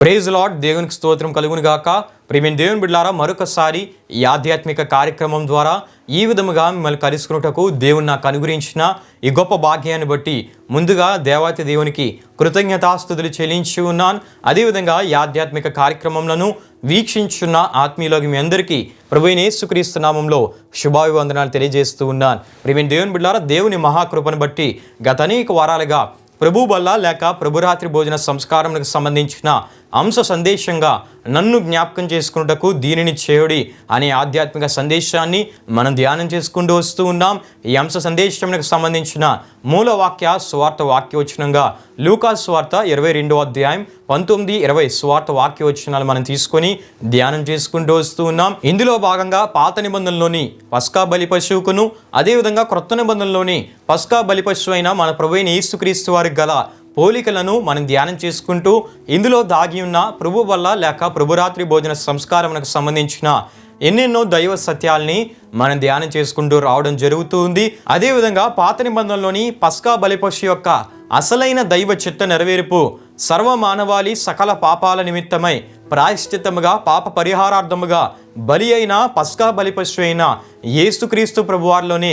Praise lord దేవునికి స్తోత్రం కలుగును గాక. ప్రేమిన్ దేవుని బిడ్డారా మరొకసారి ఈ ఆధ్యాత్మిక కార్యక్రమం ద్వారా ఈ విధముగా మిమ్మల్ని కలుసుకున్నటకు దేవుని నాకు అనుగ్రహించిన ఈ గొప్ప భాగ్యాన్ని బట్టి ముందుగా దేవాతి దేవునికి కృతజ్ఞతాస్థుతులు చెల్లించి ఉన్నాను. అదేవిధంగా ఈ ఆధ్యాత్మిక కార్యక్రమంలో వీక్షించున్న ఆత్మీయులకు మీ అందరికీ ప్రభుణేసుక్రీస్తు నామంలో శుభాభివందనాలు తెలియజేస్తూ ఉన్నాను. ప్రేమిన్ దేవుని బిడ్డారా దేవుని మహాకృపను బట్టి గత అనేక వారాలుగా ప్రభు బల్ల లేక ప్రభురాత్రి భోజన సంస్కారంకు సంబంధించిన అంశ సందేశంగా నన్ను జ్ఞాపకం చేసుకున్నటకు దీనిని చేయుడి అనే ఆధ్యాత్మిక సందేశాన్ని మనం ధ్యానం చేసుకుంటూ వస్తూ ఉన్నాం. ఈ అంశ సందేశంకు సంబంధించిన మూల వాక్య స్వార్థ వాక్యోచనంగా లూకా స్వార్థ ఇరవై రెండో అధ్యాయం పంతొమ్మిది ఇరవై స్వార్థ వాక్యవచనాలు మనం తీసుకొని ధ్యానం చేసుకుంటూ వస్తూ ఉన్నాం. ఇందులో భాగంగా పాత నిబంధనలోని పస్కా బలి పశువుకును అదేవిధంగా క్రొత్త నిబంధనలోని పస్కా బలి పశువు అయిన మన ప్రభు ఈసుక్రీస్తు యేసుక్రీస్తు వారికి గల పోలికలను మనం ధ్యానం చేసుకుంటూ ఇందులో దాగి ఉన్న ప్రభు వల్ల లేక ప్రభురాత్రి భోజన సంస్కారమునకు సంబంధించిన ఎన్నెన్నో దైవ సత్యాల్ని మనం ధ్యానం చేసుకుంటూ రావడం జరుగుతూ ఉంది. అదేవిధంగా పాత నిబంధనలోని పస్కా బలిపశు యొక్క అసలైన దైవ చిత్త నెరవేర్పు సర్వ మానవాళి సకల పాపాల నిమిత్తమై ప్రాయశ్చిత్తముగా పాప పరిహారార్థముగా బలి అయిన పస్కా బలిపశు అయిన యేసుక్రీస్తు ప్రభువారిలోనే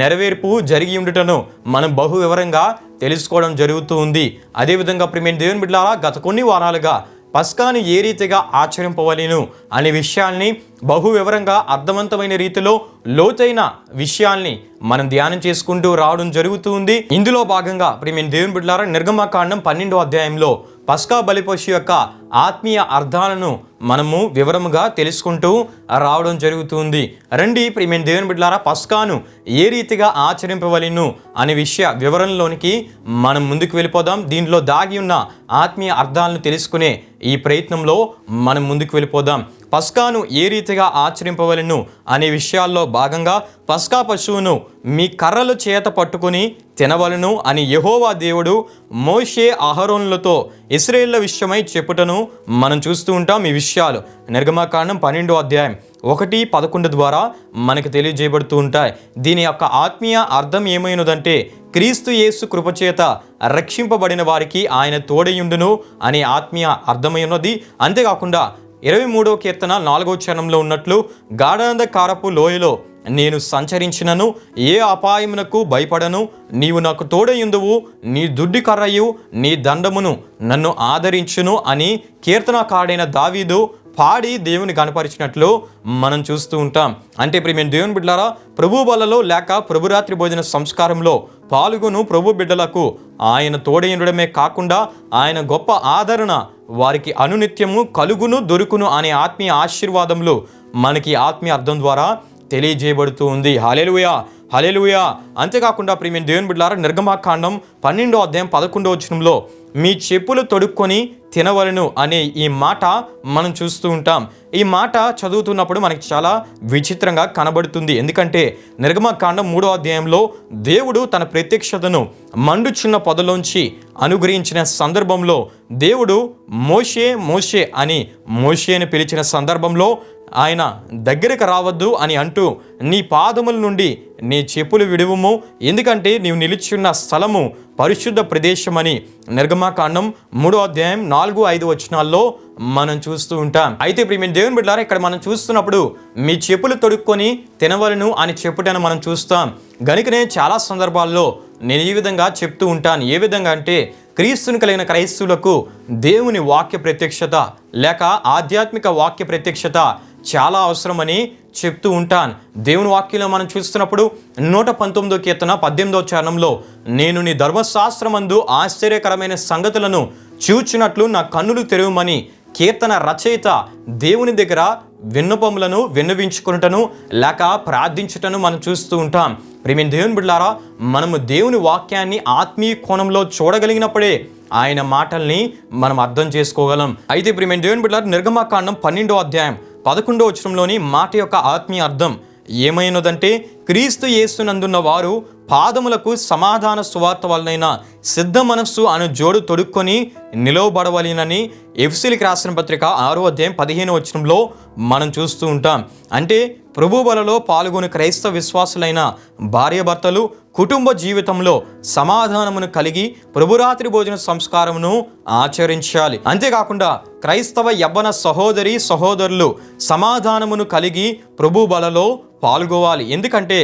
నెరవేర్పు జరిగి ఉండుటను మనం బహు వివరంగా తెలుసుకోవడం జరుగుతూ ఉంది. అదేవిధంగా ప్రిమేన్ దేవుని బిడ్డారా గత కొన్ని వారాలుగా పస్కాను ఏ రీతిగా ఆచరింపవలేను అనే విషయాల్ని బహు వివరంగా అర్థవంతమైన రీతిలో లోతైన విషయాల్ని మనం ధ్యానం చేసుకుంటూ రావడం జరుగుతూ ఉంది. ఇందులో భాగంగా ప్రిమేన్ దేవుని బిడ్డారా నిర్గమకాండం పన్నెండో అధ్యాయంలో పస్కా బలిపశు యొక్క ఆత్మీయ అర్థాలను మనము వివరముగా తెలుసుకుంటూ రావడం జరుగుతుంది. రండి ప్రియమైన దేవుని బిడ్డలారా పస్కాను ఏ రీతిగా ఆచరింపవలను అనే విషయ వివరణలోనికి మనం ముందుకు వెళ్ళిపోదాం. దీనిలో దాగి ఉన్న ఆత్మీయ అర్థాలను తెలుసుకునే ఈ ప్రయత్నంలో మనం ముందుకు వెళ్ళిపోదాం. పస్కాను ఏ రీతిగా ఆచరింపవలను అనే విషయాల్లో భాగంగా పస్కా పశువును మీ కర్రలు చేత పట్టుకుని తినవలను అని యహోవా దేవుడు మోషే అహరోన్లతో ఇస్రాయేళ్ళ విషయమై చెప్పుటను మనం చూస్తూ ఉంటాం ఈ విషయాలు. నిర్గమాకాండం పన్నెండో అధ్యాయం ఒకటి పదకొండు ద్వారా మనకు తెలియజేయబడుతూ ఉంటాయి. దీని యొక్క ఆత్మీయ అర్థం ఏమైనదంటే క్రీస్తు యేసు కృపచేత రక్షింపబడిన వారికి ఆయన తోడయుండును అనే ఆత్మీయ అర్థమై ఉన్నది. అంతేకాకుండా ఇరవై మూడో కీర్తన నాలుగో చరణంలో ఉన్నట్లు గాఢాంధకారపు లోయలో నేను సంచరించినను ఏ అపాయమునకు భయపడను నీవు నాకు తోడయుందువు నీ దుడ్డి కర్రయు నీ దండమును నన్ను ఆదరించును అని కీర్తనకాడైన దావీదు పాడి దేవుని కనపరిచినట్లు మనం చూస్తూ ఉంటాం. అంటే ఇప్పుడు మేము దేవుని బిడ్డలారా ప్రభు బలలో లేక ప్రభురాత్రి భోజన సంస్కారంలో పాల్గొను ప్రభు బిడ్డలకు. ఆయన తోడయుండడమే కాకుండా ఆయన గొప్ప ఆదరణ వారికి అనునిత్యము కలుగును దొరుకును అనే ఆత్మీయ ఆశీర్వాదములు మనకి ఆత్మీయ అర్థం ద్వారా తెలియజేయబడుతూ ఉంది. హలేలుయా హలేలుయా అంతేకాకుండా ప్రియమైన దేవుని బిడ్డారా నిర్గమాకాండం పన్నెండో అధ్యాయం పదకొండో వచనంలో మీ చెప్పులు తొడుక్కొని తినవలను అనే ఈ మాట మనం చూస్తూ ఉంటాం. ఈ మాట చదువుతున్నప్పుడు మనకి చాలా విచిత్రంగా కనబడుతుంది. ఎందుకంటే నిర్గమకాండం మూడో అధ్యాయంలో దేవుడు తన ప్రత్యక్షతను మండుచున్న పొదలోంచి అనుగ్రహించిన సందర్భంలో దేవుడు మోషే మోషే అని మోషేని పిలిచిన సందర్భంలో ఆయన దగ్గరికి రావద్దు అని అంటూ నీ పాదముల నుండి నీ చెప్పులు విడువుము. ఎందుకంటే నీవు నిలుచున్న స్థలము పరిశుద్ధ ప్రదేశమని నిర్గమాకాండం మూడో అధ్యాయం నాలుగు ఐదు వచనాల్లో మనం చూస్తూ ఉంటాం. అయితే ఇప్పుడు మేము దేవుని బిడ్డారా ఇక్కడ మనం చూస్తున్నప్పుడు మీ చెప్పులు తొడుక్కొని తినవలను అని చెప్పుటను మనం చూస్తాం. గనుకనే చాలా సందర్భాల్లో నేను ఈ విధంగా చెప్తూ ఉంటాను. ఏ విధంగా అంటే క్రీస్తుని కలిగిన క్రైస్తవులకు దేవుని వాక్య ప్రత్యక్షత లేక ఆధ్యాత్మిక వాక్య ప్రత్యక్షత చాలా అవసరమని చెప్తూ ఉంటాను. దేవుని వాక్యంలో మనం చూస్తున్నప్పుడు నూట పంతొమ్మిదో కీర్తన పద్దెనిమిదో చరణంలో నేను నీ ధర్మశాస్త్రమందు ఆశ్చర్యకరమైన సంగతులను చూచినట్లు నా కన్నులు తెరవమని కీర్తన రచయిత దేవుని దగ్గర విన్నపములను విన్నవించుకున్నటను లేక ప్రార్థించుటను మనం చూస్తూ ఉంటాం. ప్రేమిన్ దేవుని బిడ్డారా మనము దేవుని వాక్యాన్ని ఆత్మీయ కోణంలో చూడగలిగినప్పుడే ఆయన మాటల్ని మనం అర్థం చేసుకోగలం. అయితే ప్రేమిన్ దేవుని బిడ్డారు నిర్గమాకాండం పన్నెండో అధ్యాయం పదకొండో వచనంలోని మాట యొక్క ఆత్మీయ అర్థం ఏమైనదంటే క్రీస్తు యేసునందున్న వారు పాదములకు సమాధాన సువార్త వలనైన సిద్ధ మనస్సు అను జోడు తొడుక్కొని నిలవబడవలనని ఎఫ్సిలికి రాసిన పత్రిక ఆరో అధ్యాయం పదిహేను వచనంలో మనం చూస్తూ ఉంటాం. అంటే ప్రభు బలలో పాల్గొని క్రైస్తవ విశ్వాసులైన భార్యాభర్తలు కుటుంబ జీవితంలో సమాధానమును కలిగి ప్రభురాత్రి భోజన సంస్కారమును ఆచరించాలి. అంతేకాకుండా క్రైస్తవ యవ్వన సహోదరి సహోదరులు సమాధానమును కలిగి ప్రభు బలలో పాల్గొవాలి. ఎందుకంటే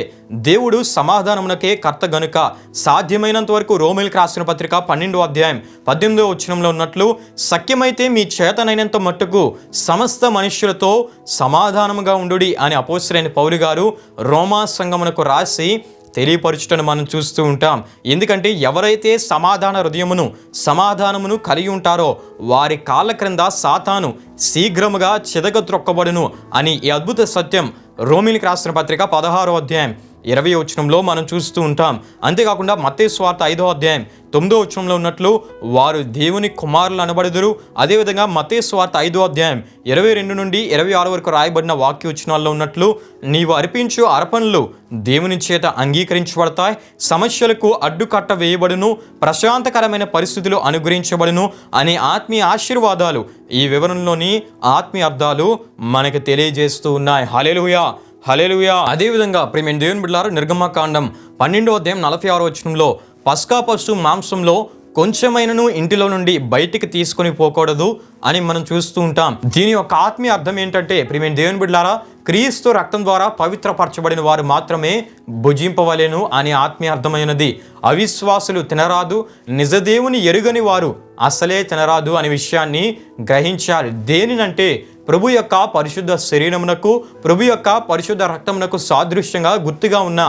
దేవుడు సమాధానమునకే కర్త గనుక. సాధ్యమైనంత వరకు రోమిల్కి రాసిన పత్రిక పన్నెండో అధ్యాయం పద్దెనిమిదో వచ్చినంలో ఉన్నట్లు సఖ్యమైతే మీ చేతనైనంత మట్టుకు సమస్త మనుష్యులతో సమాధానముగా ఉండుడి అని అపోసరైన పౌలు గారు రోమా సంగమునకు రాసి తెలియపరచుటను మనం చూస్తూ ఉంటాం. ఎందుకంటే ఎవరైతే సమాధాన హృదయమును సమాధానమును కలిగి ఉంటారో వారి కాళ్ళ క్రింద సాతాను శీఘ్రముగా చిదగ త్రొక్కబడును అని ఈ అద్భుత సత్యం రోమిలికి రాసిన పత్రిక పదహారో అధ్యాయం ఇరవై వచనంలో మనం చూస్తూ ఉంటాం. అంతేకాకుండా మత్తే స్వార్థ ఐదో అధ్యాయం తొమ్మిదో వచనంలో ఉన్నట్లు వారు దేవుని కుమారులు అనబడుదురు. అదేవిధంగా మత్తే స్వార్థ ఐదో అధ్యాయం ఇరవై రెండు నుండి ఇరవై ఆరు వరకు రాయబడిన వాక్య వచనాల్లో ఉన్నట్లు నీవు అర్పించు అర్పణలు దేవుని చేత అంగీకరించబడతాయి. సమస్యలకు అడ్డుకట్ట వేయబడును ప్రశాంతకరమైన పరిస్థితులు అనుగ్రహించబడును అనే ఆత్మీయ ఆశీర్వాదాలు ఈ వివరణలోని ఆత్మీయ అర్థాలు మనకు తెలియజేస్తూ ఉన్నాయి. హలెలుయా హలేలుయా అదేవిధంగా ప్రేమ దేవుని బిడ్డారు నిర్గమకాండం పన్నెండో అధ్యాయం నలభై ఆరో వచనంలో పస్కా పశు మాంసంలో కొంచెమైనను ఇంటిలో నుండి బయటికి తీసుకొని పోకూడదు అని మనం చూస్తూ ఉంటాం. దీని యొక్క ఆత్మీయ అర్థం ఏంటంటే ప్రేమ దేవుని బిడ్డారా క్రీస్తు రక్తం ద్వారా పవిత్రపరచబడిన వారు మాత్రమే భుజింపవలేను అని ఆత్మీయ అర్థమైనది. అవిశ్వాసులు తినరాదు నిజదేవుని ఎరుగని వారు అసలే తినరాదు అనే విషయాన్ని గ్రహించాలి. దేనినంటే ప్రభు యొక్క పరిశుద్ధ శరీరమునకు ప్రభు యొక్క పరిశుద్ధ రక్తమునకు సాదృశ్యంగా గుర్తుగా ఉన్న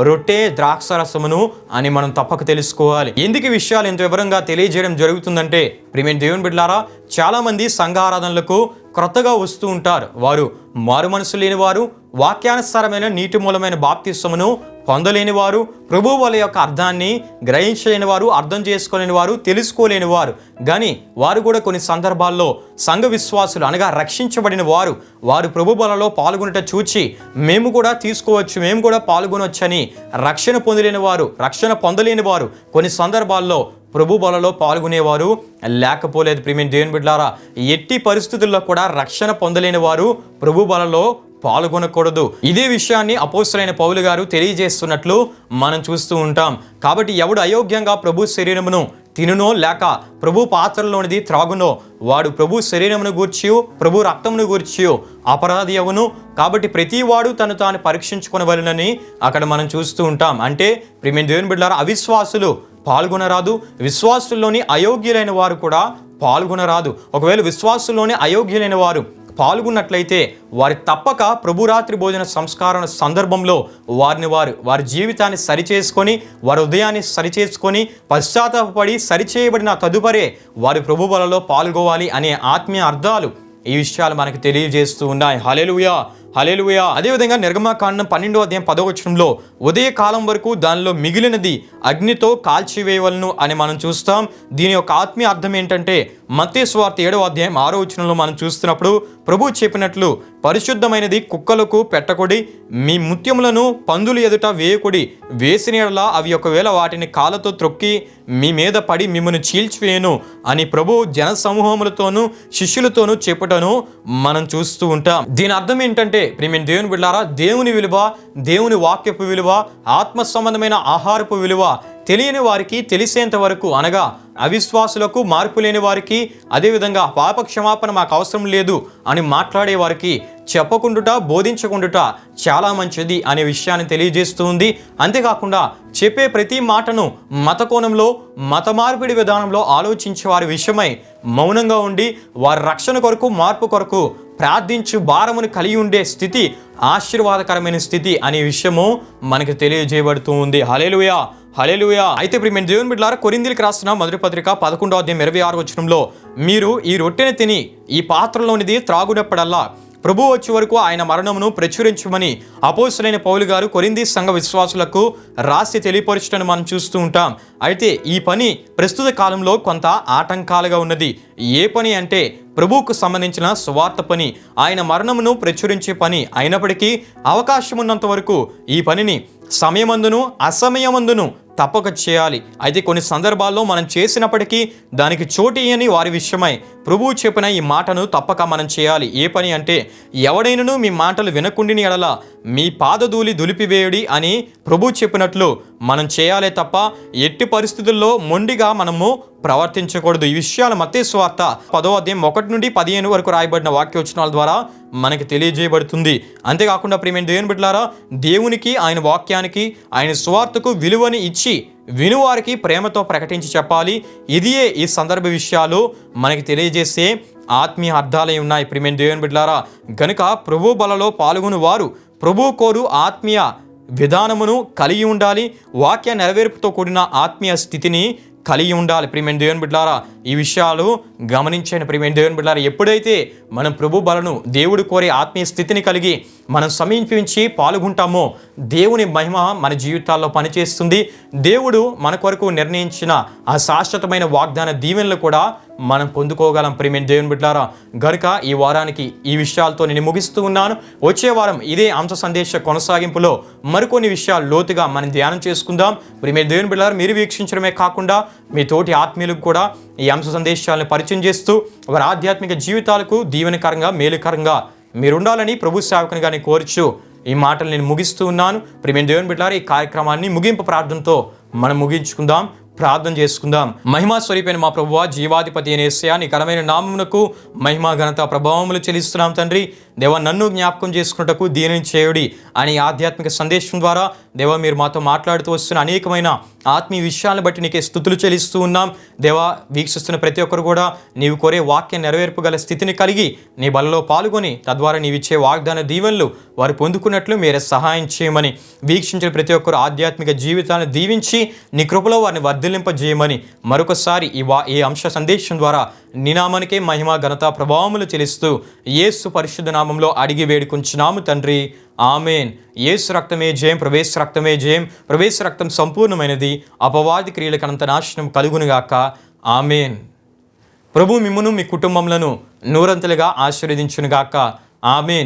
రొట్టె ద్రాక్ష రసమును అని మనం తప్పక తెలుసుకోవాలి. ఎందుకు విషయాలు ఇంత వివరంగా తెలియజేయడం జరుగుతుందంటే ప్రిమేన్ దేవుని బిడ్డారా చాలామంది సంఘారాధనలకు క్రొత్తగా వస్తూ ఉంటారు. వారు మారు మనసు లేని వారు వాక్యానుసారమైన నీటి మూలమైన బాప్తిస్వమును పొందలేని వారు ప్రభు వాళ్ళ యొక్క అర్థాన్ని గ్రహించలేని వారు అర్థం చేసుకోలేని వారు తెలుసుకోలేని వారు కానీ వారు కూడా కొన్ని సందర్భాల్లో సంఘ విశ్వాసులు అనగా రక్షించబడిన వారు వారు ప్రభు బలలో పాల్గొనట చూచి మేము కూడా తీసుకోవచ్చు మేము కూడా పాల్గొనవచ్చని రక్షణ పొందలేని వారు రక్షణ పొందలేని వారు కొన్ని సందర్భాల్లో ప్రభు బలలో పాల్గొనేవారు. లేకపోలేదు ప్రిమిన్ దేవుని బిడ్డారా ఎట్టి పరిస్థితుల్లో కూడా రక్షణ పొందలేని వారు ప్రభు బలలో పాల్గొనకూడదు. ఇదే విషయాన్ని అపోస్తులైన పౌలు గారు తెలియజేస్తున్నట్లు మనం చూస్తూ ఉంటాం. కాబట్టి ఎవడు అయోగ్యంగా ప్రభు శరీరమును తినునో లేక ప్రభు పాత్రలోనిది త్రాగునో వాడు ప్రభు శరీరమును గూర్చి ప్రభు రక్తమును గూర్చి అపరాధి అవును. కాబట్టి ప్రతి వాడు తను తాను పరీక్షించుకునవలనని అక్కడ మనం చూస్తూ ఉంటాం. అంటే ప్రిమిన్ దేవుని బిడ్డారా అవిశ్వాసులు పాల్గొనరాదు. విశ్వాసుల్లోని అయోగ్యులైన వారు కూడా పాల్గొనరాదు. ఒకవేళ విశ్వాసుల్లోని అయోగ్యులైన వారు పాల్గొన్నట్లయితే వారి తప్పక ప్రభురాత్రి భోజన సంస్కరణ సందర్భంలో వారిని వారు వారి జీవితాన్ని సరిచేసుకొని వారి ఉదయాన్ని సరిచేసుకొని పశ్చాత్తాపడి సరిచేయబడిన తదుపరే వారి ప్రభుబలలో పాల్గొవాలి అనే ఆత్మీయ అర్థాలు ఈ విషయాలు మనకు తెలియజేస్తూ ఉన్నాయి. హలెలుయా హలెలుయా అదేవిధంగా నిర్గమకాండం పన్నెండో అధ్యాయం పదవచనంలో ఉదయ కాలం వరకు దానిలో మిగిలినది అగ్నితో కాల్చివేయవలను అని మనం చూస్తాం. దీని యొక్క ఆత్మీయ అర్థం ఏంటంటే మత్తే స్వార్థ ఏడవ అధ్యాయం ఆరో వచనంలో మనం చూస్తున్నప్పుడు ప్రభు చెప్పినట్లు పరిశుద్ధమైనది కుక్కలకు పెట్టకొడి మీ ముత్యములను పందులు ఎదుట వేయకుడి వేసిన అవి ఒకవేళ వాటిని కాళ్ళతో త్రొక్కి మీ మీద పడి మిమ్మల్ని చీల్చివేయను అని ప్రభు జన సమూహములతోనూ శిష్యులతోనూ చెప్పుటను మనం చూస్తూ ఉంటాం. దీని అర్థం ఏంటంటే ప్రేమ దేవుని బిడ్డారా దేవుని విలువ దేవుని వాక్యపు విలువ ఆత్మ సంబంధమైన ఆహారపు విలువ తెలియని వారికి తెలిసేంత వరకు అనగా అవిశ్వాసులకు మార్పు లేని వారికి అదేవిధంగా పాప క్షమాపణ మాకు అవసరం లేదు అని మాట్లాడే వారికి చెప్పకుండుట బోధించకుండుట చాలా మంచిది అనే విషయాన్ని తెలియజేస్తూ ఉంది. అంతేకాకుండా చెప్పే ప్రతి మాటను మత కోణంలో మత మార్పిడి విధానంలో ఆలోచించే వారి విషయమై మౌనంగా ఉండి వారి రక్షణ కొరకు మార్పు కొరకు ప్రార్థించు భారమును కలిగి ఉండే స్థితి ఆశీర్వాదకరమైన స్థితి అనే విషయము మనకు తెలియజేయబడుతూ ఉంది. హలేలుయా హలేలుయా అయితే ఇప్పుడు మేము దేవుని బిడ్డలారా కొరిందీలకు రాసిన మొదటి పత్రిక పదకొండో అధ్యాయం ఇరవై ఆరు వచనంలో మీరు ఈ రొట్టెని తిని ఈ పాత్రలోనిది త్రాగునప్పుడల్లా ప్రభు వచ్చే వరకు ఆయన మరణమును ప్రచురించమని అపోసులైన పౌలు గారు కొరింది సంఘ విశ్వాసులకు రాసి తెలియపరచడం మనం చూస్తూ ఉంటాం. అయితే ఈ పని ప్రస్తుత కాలంలో కొంత ఆటంకాలుగా ఉన్నది. ఏ పని అంటే ప్రభువుకు సంబంధించిన స్వార్థ పని ఆయన మరణమును ప్రచురించే పని అయినప్పటికీ అవకాశం ఉన్నంత వరకు ఈ పనిని సమయమందును అసమయమందును తప్పక చేయాలి. అయితే కొన్ని సందర్భాల్లో మనం చేసినప్పటికీ దానికి చోటు వారి విషయమై ప్రభువు చెప్పిన ఈ మాటను తప్పక మనం చేయాలి. ఏ పని అంటే ఎవడైనను మీ మాటలు వినకుండిని ఎడల మీ పాదధూళి దులిపివేయుడి అని ప్రభు చెప్పినట్లు మనం చేయాలే తప్ప ఎట్టి పరిస్థితుల్లో మొండిగా మనము ప్రవర్తించకూడదు. ఈ విషయాలు మతే స్వార్త పదో అధ్యాయం ఒకటి నుండి పదిహేను వరకు రాయబడిన వాక్యోచనాల ద్వారా మనకి తెలియజేయబడుతుంది. అంతేకాకుండా ప్రియమైన దేవుని బిడ్డలారా దేవునికి ఆయన వాక్యానికి ఆయన స్వార్థకు విలువని ఇచ్చి వినువారికి ప్రేమతో ప్రకటించి చెప్పాలి. ఇదియే ఈ సందర్భ విషయాలు మనకి తెలియజేసే ఆత్మీయ అర్థాలై ఉన్నాయి ప్రియమైన దేవుని బిడ్డలారా. గనుక ప్రభు బలలో పాల్గొని వారు. ప్రభు కోరు ఆత్మీయ విధానమును కలిగి ఉండాలి. వాక్య నెరవేర్పుతో కూడిన ఆత్మీయ స్థితిని కలిగి ఉండాలి. ప్రియమైన దేవుని బిడ్డారా ఈ విషయాలు గమనించండి. ప్రియమైన దేవుని బిడ్డారా ఎప్పుడైతే మనం ప్రభు బలను దేవుడు కోరే ఆత్మీయ స్థితిని కలిగి మనం సమీపించి పాల్గొంటామో దేవుని మహిమ మన జీవితాల్లో పనిచేస్తుంది. దేవుడు మన కొరకు నిర్ణయించిన ఆ శాశ్వతమైన వాగ్దాన దీవెనలు కూడా మనం పొందుకోగలం. ప్రియమైన దేవుని బిడ్డారా గనుక ఈ వారానికి ఈ విషయాలతో నేను ముగిస్తూ ఉన్నాను. వచ్చే వారం ఇదే అంశ సందేశ కొనసాగింపులో మరికొన్ని విషయాలు లోతుగా మనం ధ్యానం చేసుకుందాం. ప్రియమైన దేవుని బిడ్డారా మీరు వీక్షించడమే కాకుండా మీ తోటి ఆత్మీయులకు కూడా ఈ అంశ సందేశాలను పరిచయం చేస్తూ వారి ఆధ్యాత్మిక జీవితాలకు దీవెనకరంగా మేలుకరంగా మీరుండాలని ప్రభు సేవకునిగా కోరుచు ఈ మాటలు నేను ముగిస్తూ ఉన్నాను. ప్రియమైన దేవుని బిడ్డారా ఈ కార్యక్రమాన్ని ముగింపు ప్రార్థనతో మనం ముగించుకుందాం. ప్రార్థన చేసుకుందాం. మహిమా స్వరూపైన మా ప్రభువ జీవాధిపతి అనేసయా నీ కరమైన నామమునకు మహిమా ఘనత ప్రభావములు చెల్లిస్తున్నాం తండ్రి. దేవ నన్ను జ్ఞాపకం చేసుకున్నటకు దీనిని చేయుడి అని ఆధ్యాత్మిక సందేశం ద్వారా దేవ మీరు మాతో మాట్లాడుతూ వస్తున్న అనేకమైన ఆత్మీయ విషయాలను బట్టి నీకే స్థుతులు చెల్లిస్తూ ఉన్నాం. దేవా వీక్షిస్తున్న ప్రతి ఒక్కరు కూడా నీవు కోరే వాక్య నెరవేర్పు గల స్థితిని కలిగి నీ బలలో పాల్గొని తద్వారా నీవిచ్చే వాగ్దాన దీవెనలు వారు పొందుకున్నట్లు మీరే సహాయం చేయమని వీక్షించిన ప్రతి ఒక్కరు ఆధ్యాత్మిక జీవితాన్ని దీవించి నీ కృపలో వారిని వర్ధిలింపజేయమని మరొకసారి ఈ వా ఈ అంశ సందేశం ద్వారా నినామానికే మహిమ ఘనత ప్రభావములు చెల్లిస్తూ యేసు పరిశుద్ధ నామంలో అడిగి వేడుకుంటున్నాము తండ్రి. ఆమెన్. యేసు రక్తమే జయం ప్రవేశ రక్తమే జయం. ప్రవేశ రక్తం సంపూర్ణమైనది. అపవాది క్రియలకు అనంత నాశనం కలుగునుగాక ఆమెన్. ప్రభు మిమ్మును మీ కుటుంబములను నూరంతలుగా ఆశీర్వదించునుగాక ఆమెన్.